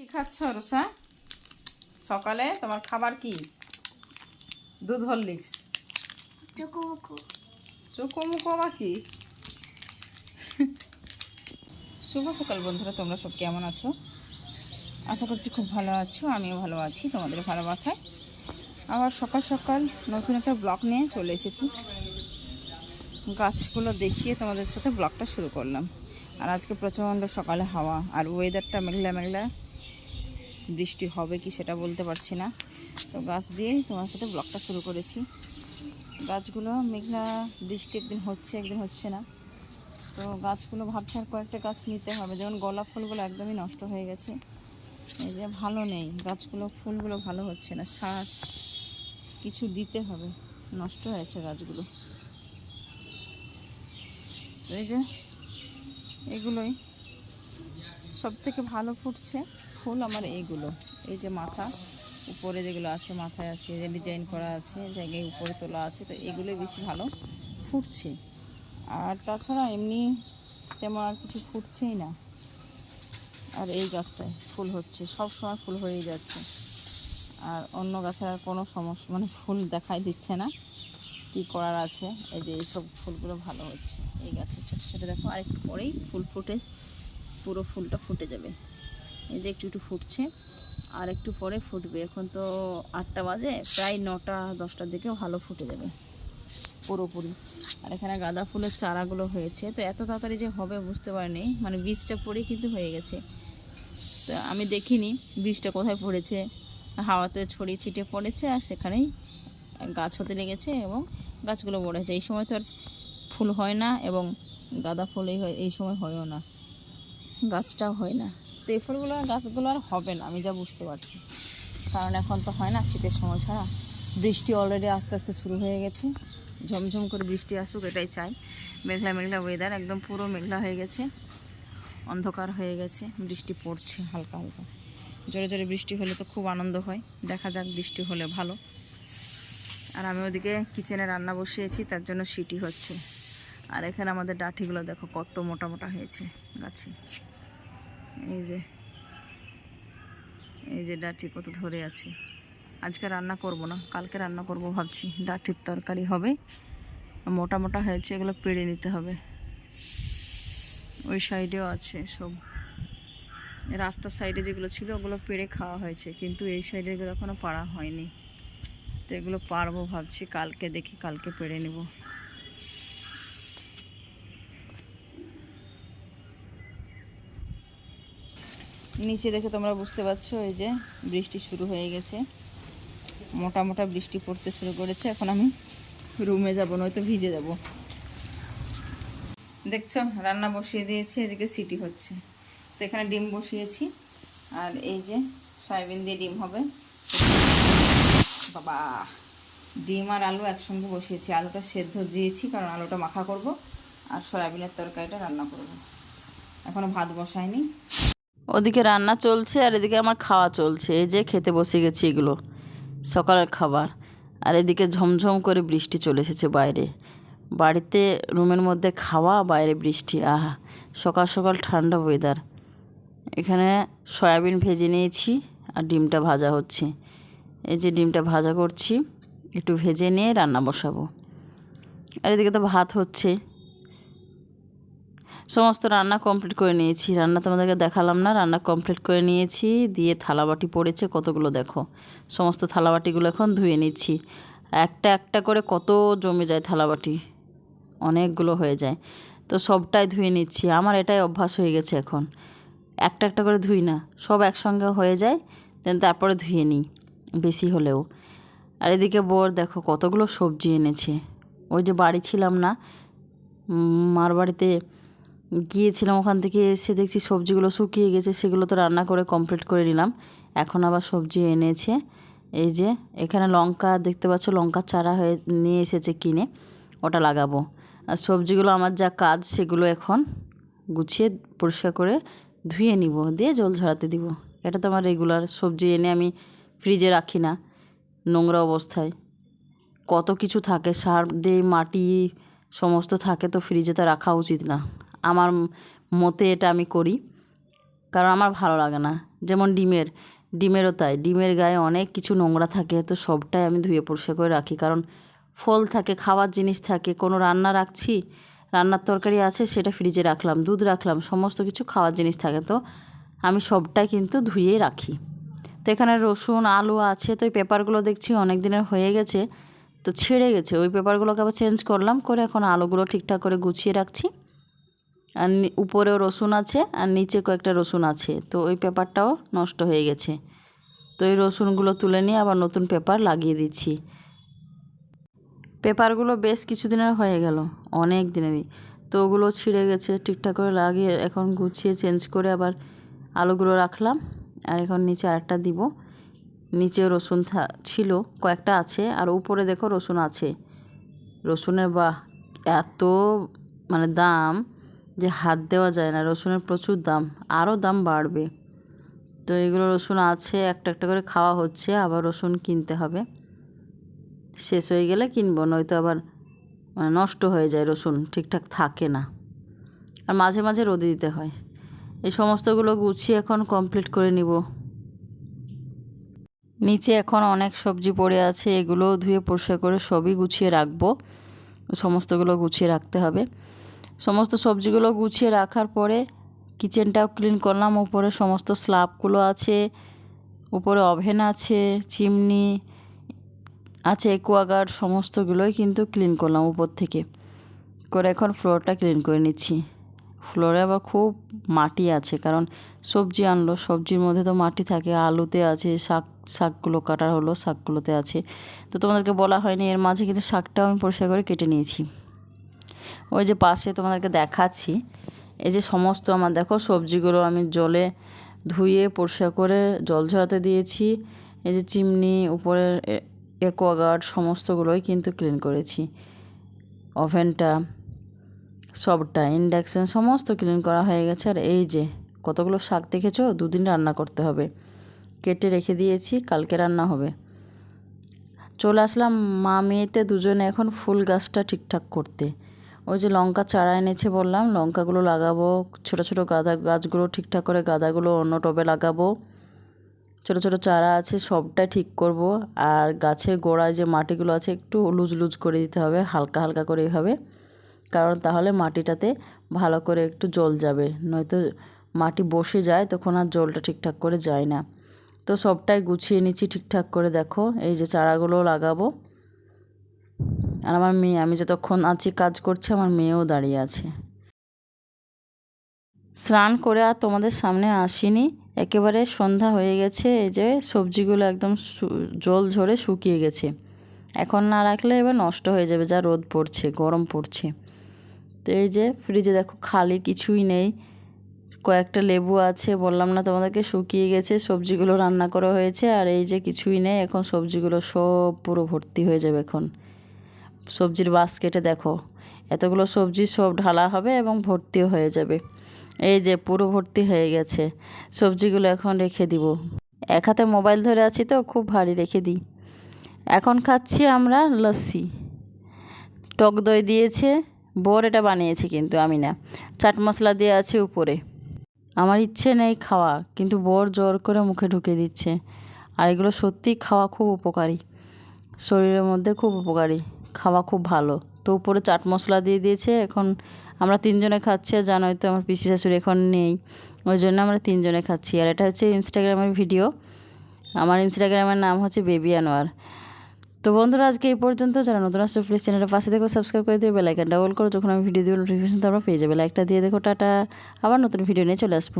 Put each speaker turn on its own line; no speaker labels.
কি খাচ্ছ রুষা সকালে তোমার খাবার কি? দুধ হরলিক্স।
চকোমকো
বা কি? শুভ সকাল বন্ধুরা তোমরা সব কেমন আছো? আশা করছি খুব ভালো আছো আমিও ভালো আছি তোমাদের ভালোবাসায়। আবার সকাল সকাল নতুন একটা ব্লগ নিয়ে চলে এসেছি। গাছগুলো দেখিয়ে তোমাদের সাথে ব্লগটা শুরু করলাম। আর আজকে প্রচণ্ড সকালে হাওয়া আর ওয়েদারটা মেঘলা মেঘলা। বৃষ্টি হবে কি সেটা বলতে পারছি না। তো গাছ দিয়েই তোমার সাথে ব্লগটা শুরু করেছি। গাছগুলো মেঘলা বৃষ্টি একদিন হচ্ছে একদিন হচ্ছে না। তো গাছগুলো ভাবছি আর কয়েকটা গাছ নিতে হবে। যেমন গোলাপ ফুলগুলো একদমই নষ্ট হয়ে গেছে। এই যে ভালো নেই। গাছগুলো, ফুলগুলো ভালো হচ্ছে না। সার কিছু দিতে হবে। নষ্ট হয়েছে গাছগুলো। এই যে এগুলোই সব থেকে ভালো ফুটছে। ফুল আমার এইগুলো। এই যে মাথা, উপরে যেগুলো আছে, মাথায় আছে ডিজাইন করা আছে জায়গায় উপরে তোলা আছে, তো এগুলোই বেশি ভালো ফুটছে। আর তাছাড়া এমনি তেমন আর কিছু ফুটছেই না। আর এই গাছটায় ফুল হচ্ছে, সব সময় ফুল হয়েই যাচ্ছে। আর অন্য গাছের আর কোনো সমস্যা মানে ফুল দেখাই দিচ্ছে না কি করার আছে। এই যে এইসব ফুলগুলো ভালো হচ্ছে। এই গাছে ছোটো ছোটো দেখো আর একটু পরেই ফুল ফুটে, পুরো ফুলটা ফুটে যাবে। এই যে একটু একটু ফুটছে, আর একটু পরে ফুটবে। এখন তো আটটা বাজে, প্রায় নটা, দশটার দিকে ভালো ফুটে যাবে, পুরোপুরি। আর এখানে গাঁদা ফুলের চারাগুলো হয়েছে। তো এত তাড়াতাড়ি যে হবে বুঝতে পারিনি। মানে বীজটা পড়েই কিন্তু হয়ে গেছে। তো আমি দেখিনি বীজটা কোথায় পড়েছে। হাওয়াতে ছড়িয়ে ছিটিয়ে পড়েছে, আর সেখানেই গাছ হতে লেগেছে এবং গাছগুলো বড় এই সময় তো আর ফুল হয় না এবং গাঁদা ফুল হয়- এই সময় হয়ও না। গাছটাও হয় না। তো এই ফুলগুলো গাছগুলো আর হবে না, আমি যা বুঝতে পারছি। কারণ এখন তো হয় না শীতের সময় ছাড়া। বৃষ্টি অলরেডি আস্তে আস্তে শুরু হয়ে গেছে। ঝমঝম করে বৃষ্টি আসুক, এটাই চাই। মেঘলা মেঘলা ওয়েদার একদম পুরো মেঘলা হয়ে গেছে। অন্ধকার হয়ে গেছে, বৃষ্টি পড়ছে হালকা হালকা। জোরে জোরে বৃষ্টি হলে তো খুব আনন্দ হয়। দেখা যাক বৃষ্টি হলে ভালো। আর আমি ওদিকে কিচেনে রান্না বসিয়েছি, তার জন্য সিটি হচ্ছে। আর এখানে আমাদের ডাঠিগুলো দেখো কত মোটা মোটা হয়েছে গাছে। এই যে এই যে ডাঠি কত ধরে আছে। আজকে রান্না করব না, কালকে রান্না করব ভাবছি। ডাঠির তরকারি হবে, মোটা মোটা হয়েছে, এগুলো পেড়ে নিতে হবে। ওই সাইডেও আছে সব। রাস্তার সাইডে যেগুলো ছিল, ওগুলো পেড়ে খাওয়া হয়েছে, কিন্তু এই সাইডে এগুলো এখনও পাড়া হয়নি। তো এগুলো পারব ভাবছি, কালকে দেখি, কালকে পেড়ে নেব। নিচে দেখে তোমরা বুঝতে পারছ, এই যে বৃষ্টি শুরু হয়ে গেছে। মোটা মোটা বৃষ্টি পড়তে শুরু করেছে, এখন আমি রুমে যাব, নয়তো ভিজে যাব। দেখছ, রান্না বসিয়ে দিয়েছি, এদিকে সিটি হচ্ছে। তো এখানে ডিম বসিয়েছি, আর এই যে সয়াবিন দিয়ে ডিম হবে। বাবা, ডিম আর আলু একসঙ্গে বসিয়েছি। আলুটা সেদ্ধ দিয়েছি, কারণ আলুটা মাখা করব, আর সয়াবিনের তরকারিটা রান্না করব। এখনও ভাত বসায়নি। ওদিকে রান্না চলছে আর এদিকে আমার খাওয়া চলছে। এই যে খেতে বসে গেছি এগুলো, সকালের খাবার। আর এদিকে ঝমঝম করে বৃষ্টি চলে এসেছে বাইরে। বাড়িতে, রুমের মধ্যে খাওয়া, বাইরে বৃষ্টি। আহা, সকাল সকাল ঠান্ডা ওয়েদার এখানে সয়াবিন ভেজে নিয়েছি আর ডিমটা ভাজা হচ্ছে। এই যে ডিমটা ভাজা করছি, একটু ভেজে নিয়ে রান্না বসাবো। আর এদিকে তো ভাত হচ্ছে। সমস্ত রান্না কমপ্লিট করে নিয়েছি। রান্না তোমাদেরকে দেখালাম না, রান্না কমপ্লিট করে নিয়েছি। দিয়ে থালাবাটি পড়েছে কতগুলো দেখো। সমস্ত থালাবাটিগুলো এখন ধুয়ে নিচ্ছি। একটা একটা করে কত জমে যায় থালাবাটি? অনেকগুলো হয়ে যায়। তো সবটাই ধুয়ে নিচ্ছি। আমার এটাই অভ্যাস হয়ে গেছে এখন। একটা একটা করে ধুই না, সব একসঙ্গে হয়ে যায় দেন তারপরে ধুয়ে নিই, বেশি হলেও। আর এদিকে বর দেখো কতগুলো সবজি এনেছে। ওই যে বাড়ি ছিলাম না মার বাড়িতে গিয়েছিলাম ওখান থেকে এসে দেখছি সবজিগুলো শুকিয়ে গেছে, সেগুলো তো রান্না করে কমপ্লিট করে নিলাম। এখন আবার সবজি এনেছে। এই যে, এখানে লঙ্কা, দেখতে পাচ্ছ লঙ্কার চারা হয়ে, নিয়ে এসেছে কিনে, ওটা লাগাবো। আর সবজিগুলো আমার যা কাজ, সেগুলো এখন গুছিয়ে, পরিষ্কার করে ধুয়ে নিব, দিয়ে জল ঝরাতে দিব। এটা তো আমার রেগুলার সবজি এনে আমি ফ্রিজে রাখি না, নোংরা অবস্থায়। কত কিছু থাকে, সার দিয়ে মাটি সমস্ত থাকে, তো ফ্রিজে তো রাখা উচিত না। আমার মতে এটা আমি করি।
কারণ আমার ভালো লাগে না। যেমন ডিমের, ডিমেরও তাই। ডিমের গায়ে অনেক কিছু নোংরা থাকে, তো সবটাই আমি ধুয়ে পরিষ্কার করে রাখি। কারণ ফল থাকে খাওয়ার জিনিস থাকে, কোনো রান্না রাখছি, রান্নার তরকারি আছে, সেটা ফ্রিজে রাখলাম, দুধ রাখলাম, সমস্ত কিছু খাওয়ার জিনিস থাকে। তো আমি সবটাই কিন্তু ধুয়েই রাখি। তো এখানে রসুন, আলু আছে, তো এই পেপারগুলো দেখছি অনেক দিনের হয়ে গেছে, তো ছেড়ে গেছে। ওই পেপারগুলোকে আবার চেঞ্জ করলাম, করে এখন আলুগুলো ঠিকঠাক করে গুছিয়ে রাখছি। আর উপরেও রসুন আছে আর নিচে কয়েকটা রসুন আছে। তো ওই পেপারটাও নষ্ট হয়ে গেছে। তো এই রসুনগুলো তুলে নিয়ে আবার নতুন পেপার লাগিয়ে দিচ্ছি। পেপারগুলো বেশ কিছুদিনের হয়ে গেল, অনেক দিনেরই তো ওগুলো ছিঁড়ে গেছে, ঠিকঠাক করে লাগিয়ে এখন গুছিয়ে চেঞ্জ করে আবার আলুগুলো রাখলাম। আর এখন নিচে আরেকটা দিব। নিচে রসুন ছিল, কয়েকটা আছে। আর উপরে দেখো রসুন আছে। রসুনের বাহ, এত মানে দাম। যে হাত দেওয়া যায় না, রসুনের প্রচুর দাম, আরও দাম বাড়বে। তো এগুলো রসুন আছে, একটা একটা করে খাওয়া হচ্ছে, আবার রসুন কিনতে হবে। শেষ হয়ে গেলে কিনবো, নয়তো আবার মানে নষ্ট হয়ে যায় রসুন, ঠিকঠাক থাকে না। আর মাঝে মাঝে রোদে দিতে হয়। এই সমস্তগুলো গুছিয়ে এখন কমপ্লিট করে নিব। নিচে এখন অনেক সবজি পড়ে আছে এগুলো ধুয়ে পরিষ্কার করে সবই গুছিয়ে রাখব। সমস্তগুলো গুছিয়ে রাখতে হবে। সমস্ত সবজিগুলো গুছিয়ে রাখার পরে কিচেনটাও ক্লিন করলাম। উপরে সমস্ত স্ল্যাবগুলো আছে, উপরে ওভেন আছে চিমনি আছে অ্যাকোয়াগার্ড সমস্তগুলোই কিন্তু ক্লিন করলাম উপর থেকে। করে এখন ফ্লোরটা ক্লিন করে নিচ্ছি। ফ্লোরে আবার খুব মাটি আছে, কারণ সবজি আনলো, সবজির মধ্যে তো মাটি থাকে, আলুতে আছে, শাক, শাকগুলো কাটা হলো, শাকগুলোতে আছে। তো তোমাদেরকে বলা হয়নি, এর মাঝে কিন্তু শাকটাও আমি পরিষ্কার করে কেটে নিয়েছি। ওই যে পাশে তোমাদেরকে দেখাচ্ছি। এই যে সমস্ত আমার দেখো সবজিগুলো আমি জলে ধুয়ে পরিষ্কার করে জল ঝরাতে দিয়েছি। এই যে চিমনি উপরের অ্যাকোয়াগার্ড সমস্তগুলোই কিন্তু ক্লিন করেছি। ওভেনটা, সবটা, ইন্ডাকশান, সমস্ত ক্লিন করা হয়ে গেছে। আর এই যে কতগুলো শাক দেখেছ? দুদিন রান্না করতে হবে। কেটে রেখে দিয়েছি, কালকে রান্না হবে। চলে আসলাম মা মেয়েতে দুজনে এখন ফুল গাছটা ঠিকঠাক করতে। ওই যে লঙ্কা চারা এনেছে বললাম, লঙ্কাগুলো লাগাবো, ছোট ছোট গাঁদা গাছগুলো ঠিকঠাক করে গাঁদাগুলো অন্য টবে লাগাবো। ছোট ছোট চারা আছে, সবটাই ঠিক করব। আর গাছের গোড়ায় যে মাটিগুলো আছে, একটু লুজ লুজ করে দিতে হবে, হালকা হালকা করে এইভাবে কারণ তাহলে মাটিটাতে ভালো করে একটু জল যাবে, নয়তো মাটি বসে যায়, তখন আর জলটা ঠিকঠাক করে যায় না। তো সবটাই গুছিয়ে নিচ্ছি ঠিকঠাক করে, দেখো। এই যে চারাগুলো লাগাবো। আর আমার মেয়ে, আমি যতক্ষণ আছি, কাজ করছে, আমার মেয়েও দাঁড়িয়ে আছে। স্নান করে আর তোমাদের সামনে আসিনি। একেবারে সন্ধ্যা হয়ে গেছে, এই যে সবজিগুলো একদম জল ঝরে শুকিয়ে গেছে। এখন না রাখলে এবার নষ্ট হয়ে যাবে, যা রোদ পড়ছে, গরম পড়ছে। তো এই যে ফ্রিজে দেখো, খালি কিছুই নেই। কয়েকটা লেবু আছে, বললাম না তোমাদেরকে, শুকিয়ে গেছে, সবজিগুলো রান্না করা হয়েছে, আর এই যে কিছুই নেই, এখন সবজিগুলো সব পুরো ভর্তি হয়ে যাবে এখন। সবজির বাস্কেটে দেখো, এতগুলো সবজি সব ঢালা হবে এবং ভর্তিও হয়ে যাবে। এই যে পুরো ভর্তি হয়ে গেছে, সবজিগুলো এখন রেখে দিব। এক হাতে মোবাইল ধরে আছি তো, খুব ভারী রেখে দিই। এখন খাচ্ছি আমরা লস্যি। টক দই দিয়েছে, বর এটা বানিয়েছে কিন্তু, আমি না। চাট মশলা দিয়ে আছে উপরে। আমার ইচ্ছে নেই খাওয়া, কিন্তু বর জোর করে মুখে ঢুকে দিচ্ছে। আর এগুলো সত্যিই খাওয়া খুব উপকারী। শরীরের মধ্যে খুব উপকারী। খাওয়া খুব ভালো। তো উপরে চাট মশলা দিয়ে দিয়েছে, এখন আমরা তিনজনে খাচ্ছি আর জানোই তো আমার পিসি শাশুড়ি এখন নেই। ওই জন্য আমরা তিনজনে খাচ্ছি। আর এটা হচ্ছে ইনস্টাগ্রামের ভিডিও। আমার ইনস্টাগ্রামের নাম হচ্ছে বেবি আনোয়ার। তো বন্ধুরা, আজকে এই পর্যন্ত। যারা নতুন আসছে প্লিজ চ্যানেলের পাশে দেখো সাবস্ক্রাইব করে দিও বেলাইকানটা অল করো, যখন আমি ভিডিও দিব নোটিফিকেশন তোমরা পেয়ে যাবে। লাইকটা দিয়ে দেখো, টাটা। আবার নতুন ভিডিও নিয়ে চলে আসব।